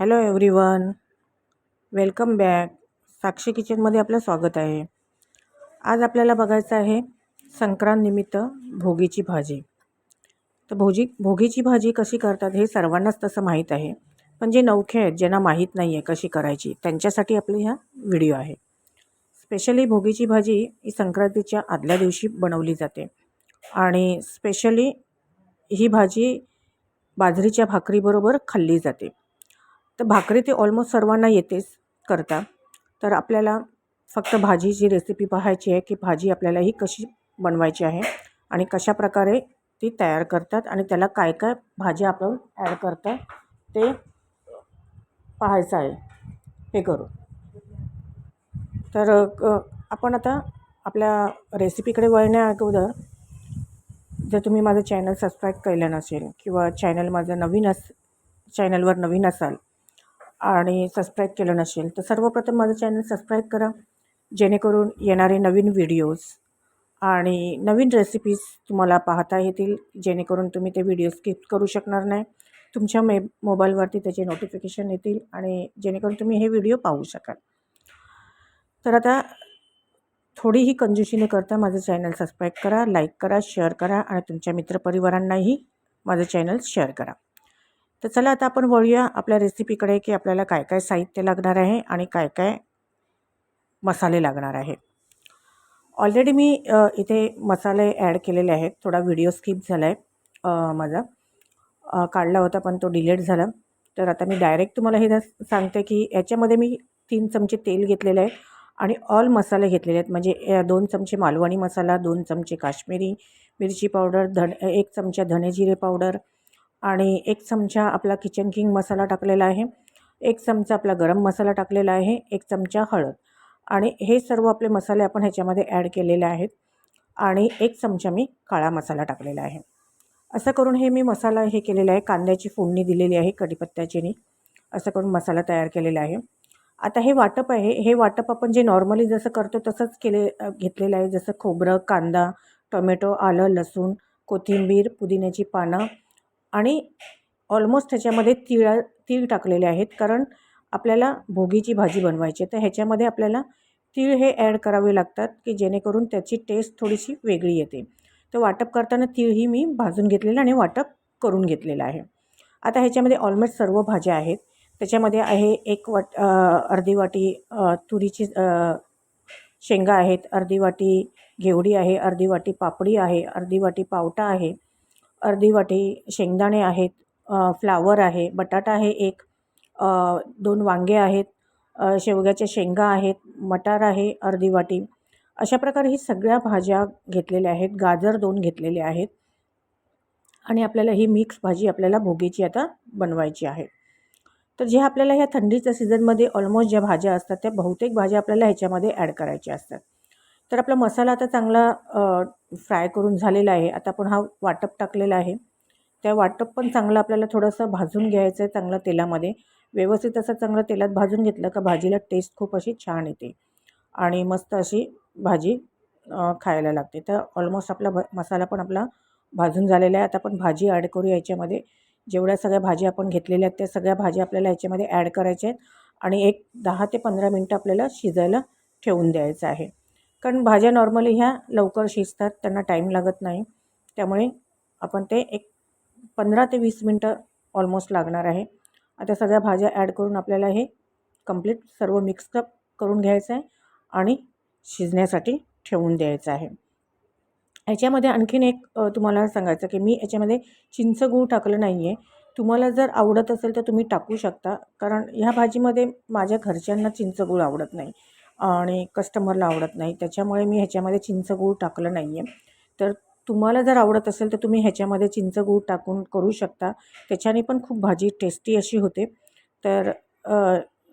Hello everyone welcome back. Sakshi किचनमध्ये आपलं स्वागत आहे. आज आपल्याला बघायचं आहे संक्रांतनिमित्त भोगीची भाजी. तर भोजी भोगीची भाजी कशी करतात हे सर्वांनाच तसं माहीत आहे. पण जे नवखे आहेत ज्यांना माहीत नाही आहे कशी करायची त्यांच्यासाठी आपले ह्या व्हिडिओ आहे. स्पेशली भोगीची भाजी ही संक्रांतीच्या आदल्या दिवशी बनवली जाते. आणि स्पेशली ही भाजी बाजरीच्या भाकरीबरोबर खाल्ली जाते. तर भाकरी ते ऑलमोस्ट सर्वांना येतेच करता. तर आपल्याला फक्त भाजीची रेसिपी पाहायची आहे की भाजी आपल्याला ही कशी बनवायची आहे आणि कशा प्रकारे ती तयार करतात आणि त्याला काय काय भाज्या आपण ॲड करतात ते पाहायचं आहे. हे करू. तर क आपण आता आपल्या रेसिपीकडे वळण्या अगोदर जर तुम्ही माझं चॅनल सबस्क्राईब केलं नसेल किंवा चॅनल माझं नवीन अस चॅनलवर नवीन असाल आणि सबस्क्राईब केलं नसेल तर सर्वप्रथम माझं चॅनल सबस्क्राईब करा. जेणेकरून येणारे नवीन व्हिडिओज आणि नवीन रेसिपीज तुम्हाला पाहता येतील जेणेकरून तुम्ही ते व्हिडिओ स्किप करू शकणार नाही. तुमच्या मे मोबाईलवरती त्याचे नोटिफिकेशन येतील आणि जेणेकरून तुम्ही हे व्हिडिओ पाहू शकाल. तर आता थोडीही कंजूशी न करता माझं चॅनल सबस्क्राईब करा लाईक करा शेअर करा आणि तुमच्या मित्रपरिवारांनाही माझं चॅनल शेअर करा. तर चला आता आपण वळूया आपल्या रेसिपीकडे की आपल्याला काय काय साहित्य लागणार आहे आणि काय काय मसाले लागणार आहे ऑलरेडी मी इथे मसाले ॲड केलेले आहेत. थोडा व्हिडिओ स्किप झाला आहे माझा. काढला होता पण तो डिलीट झाला. तर आता मी डायरेक्ट तुम्हाला हे सांगते की याच्यामध्ये मी तीन चमचे तेल घेतलेले आहे आणि ऑल मसाले घेतलेले आहेत. म्हणजे दोन चमचे मालवणी मसाला दोन चमचे काश्मीरी मिरची पावडर धन एक चमचा धने जिरे पावडर आणि एक चमचा आपला किचन किंग मसाला टाकलेला आहे. एक चमचा आपला गरम मसाला टाकलेला आहे. एक चमचा हळद. आणि हे सर्व आपले मसाले आपण ह्याच्यामध्ये ॲड केलेले आहेत. आणि एक चमचा मी काळा मसाला टाकलेला आहे. असं करून हे मी मसाला हे केलेला आहे. कांद्याची फोडणी दिलेली आहे. कढीपत्त्याचीनी असं करून मसाला तयार केलेला आहे. आता हे वाटप आहे. हे वाटप आपण जे नॉर्मली जसं करतो तसंच केले घेतलेलं आहे. जसं खोबरं कांदा टोमॅटो आलं लसूण कोथिंबीर पुदिन्याची पानं आणि ऑलमोस्ट ह्याच्यामध्ये तिळा तीळ टाकलेले आहेत. कारण आपल्याला भोगीची भाजी बनवायची आहे. तर ह्याच्यामध्ये आपल्याला तीळ हे ॲड करावे लागतात की जेणेकरून त्याची टेस्ट थोडीशी वेगळी येते. तर वाटप करताना तीळही मी भाजून घेतलेलं आणि वाटप करून घेतलेलं आहे. आता ह्याच्यामध्ये ऑलमोस्ट सर्व भाज्या आहेत. त्याच्यामध्ये आहे एक वाट अर्धी वाटी तुरीची शेंगा आहेत. अर्धी वाटी घेवडी आहे. अर्धी वाटी पापडी आहे. अर्धी वाटी पावटा आहे. अर्धी वाटी शेंगदाणे आहेत फ्लावर आहे बटाटा आहे एक दोन वांगे आहेत शेवग्याच्या शेंगा आहेत मटार आहे अर्धी वाटी. अशा प्रकारे ही सगळ्या भाज्या घेतलेल्या आहेत गाजर दोन घेतलेले आहेत आणि आपल्याला ही मिक्स भाजी आपल्याला भोगीची आता बनवायची आहे. तर जे आपल्याला ह्या थंडीच्या सीझनमध्ये ऑलमोस्ट ज्या भाज्या असतात त्या बहुतेक भाज्या आपल्याला ह्याच्यामध्ये ॲड करायच्या असतात. तर आपला मसाला आता चांगला फ्राय करून झालेला आहे. आता आपण हा वाटप टाकलेला आहे. त्या वाटप पण चांगलं आपल्याला थोडंसं भाजून घ्यायचं आहे चांगलं तेलामध्ये. व्यवस्थित असं चांगलं तेलात भाजून घेतलं का भाजीला टेस्ट खूप अशी छान येते. आणि मस्त अशी भाजी खायला लागते. तर ऑलमोस्ट आपला भ मसाला पण आपला भाजून झालेला आहे. आता आपण भाजी ॲड करू याच्यामध्ये. जेवढ्या सगळ्या भाज्या आपण घेतलेल्या आहेत त्या सगळ्या भाज्या आपल्याला याच्यामध्ये ॲड करायच्या आहेत. आणि एक दहा ते पंधरा मिनटं आपल्याला शिजायला ठेवून द्यायचं आहे. कारण भाज्या नॉर्मली ह्या लवकर शिजतात त्यांना टाईम लागत नाही. त्यामुळे आपण ते एक पंधरा ते वीस मिनटं ऑलमोस्ट लागणार आहे. आता सगळ्या भाज्या ॲड करून आपल्याला हे कंप्लीट सर्व मिक्सअप करून घ्यायचं आहे आणि शिजण्यासाठी ठेवून द्यायचं आहे. याच्यामध्ये आणखीन एक तुम्हाला सांगायचं की मी याच्यामध्ये चिंच गूळ टाकलं नाही आहे तुम्हाला जर आवडत असेल तर तुम्ही टाकू शकता. कारण ह्या भाजीमध्ये माझ्या घरच्यांना चिंच गूळ आवडत नाही. आणि कस्टमरला आवडत नाही. त्याच्यामुळे मी ह्याच्यामध्ये चिंच गूळ टाकलं नाही आहे तर तुम्हाला जर आवडत असेल तर तुम्ही ह्याच्यामध्ये चिंच गूळ टाकून करू शकता. त्याच्याने पण खूप भाजी टेस्टी अशी होते. तर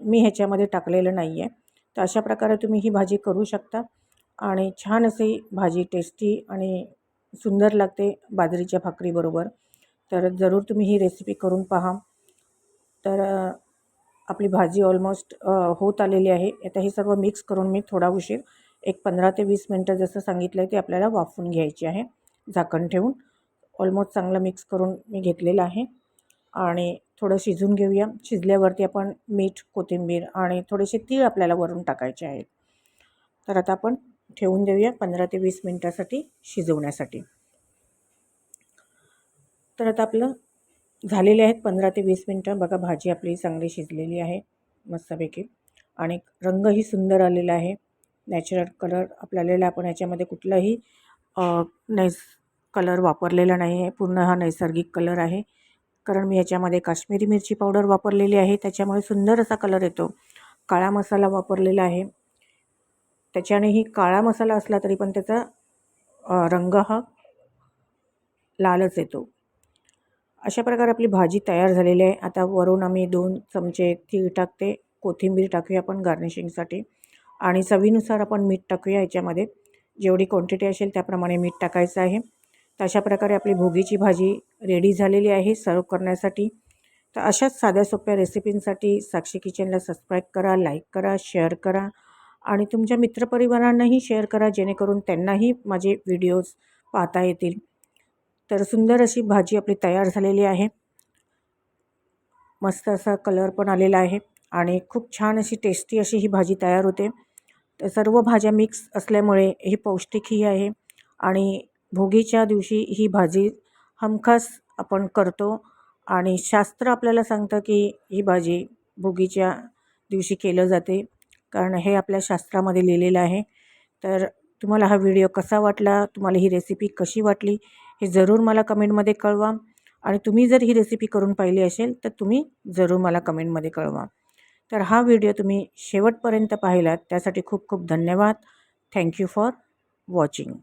मी ह्याच्यामध्ये टाकलेलं नाही आहे तर अशा प्रकारे तुम्ही ही भाजी करू शकता. आणि छान अशी भाजी टेस्टी आणि सुंदर लागते बाजरीच्या भाकरीबरोबर. तर जरूर तुम्ही ही रेसिपी करून पहा. तर आपली भाजी ऑलमोस्ट होत आलेली आहे. आता हे सर्व मिक्स करून मी थोडा उशीर एक पंधरा ते वीस मिनटं जसं सांगितलं आहे ते आपल्याला वाफून घ्यायची आहे. झाकण ठेवून ऑलमोस्ट चांगलं मिक्स करून मी घेतलेलं आहे. आणि थोडं शिजून घेऊया. शिजल्यावरती आपण मीठ कोथिंबीर आणि थोडेसे तीळ आपल्याला वरून टाकायचे आहेत तर आता आपण ठेवून देऊया पंधरा ते वीस मिनटासाठी शिजवण्यासाठी. तर आता आपलं झालेले आहेत पंधरा ते वीस मिनटं. बघा भाजी आपली चांगली शिजलेली आहे मस्तपैकी. आणि रंगही सुंदर आलेला आहे. नॅचरल कलर आपल्याला आपण याच्यामध्ये कुठलाही नैस कलर वापरलेला नाही आहे. पूर्ण हा नैसर्गिक कलर आहे. कारण मी याच्यामध्ये काश्मीरी मिरची पावडर वापरलेली आहे. त्याच्यामुळे सुंदर असा कलर येतो. काळा मसाला वापरलेला आहे. त्याच्यानेही काळा मसाला असला तरी पण त्याचा रंग हा लालच येतो. अशा प्रकारे आपली भाजी तयार झालेली आहे. आता वरून आम्ही दोन चमचे तीळ टाकते. कोथिंबीर टाकूया आपण गार्निशिंगसाठी आणि चवीनुसार आपण मीठ टाकूया याच्यामध्ये. जेवढी क्वांटिटी असेल त्याप्रमाणे मीठ टाकायचं आहे. तर अशा प्रकारे आपली भोगीची भाजी रेडी झालेली आहे सर्व करण्यासाठी. तर अशाच साध्या सोप्या रेसिपींसाठी साक्षी किचनला सबस्क्राईब करा लाईक करा शेअर करा. आणि तुमच्या मित्रपरिवारांनाही शेअर करा जेणेकरून त्यांनाही माझे व्हिडिओज पाहता येतील. तर सुंदर अशी भाजी आपली तयार झालेली आहे. मस्त असा कलर पण आलेला आहे आणि खूप छान अशी टेस्टी अशी ही भाजी तयार होते. तर सर्व भाज्या मिक्स असल्यामुळे ही पौष्टिकही आहे आणि भोगीच्या दिवशी ही भाजी हमखास आपण करतो आणि शास्त्र आपल्याला सांगतं की ही भाजी भोगीच्या दिवशी केलं जाते कारण हे आपल्या शास्त्रामध्ये लिहिलेलं आहे. तर तुम्हाला हा व्हिडिओ कसा वाटला? तुम्हाला ही रेसिपी कशी वाटली? हे जरूर मला कमेंटमध्ये कळवा. आणि तुम्ही जर ही रेसिपी करून पाहिली असेल तर तुम्ही जरूर मला कमेंटमध्ये कळवा. तर हा व्हिडिओ तुम्ही शेवटपर्यंत पाहिलात त्यासाठी खूप खूप धन्यवाद. Thank you for watching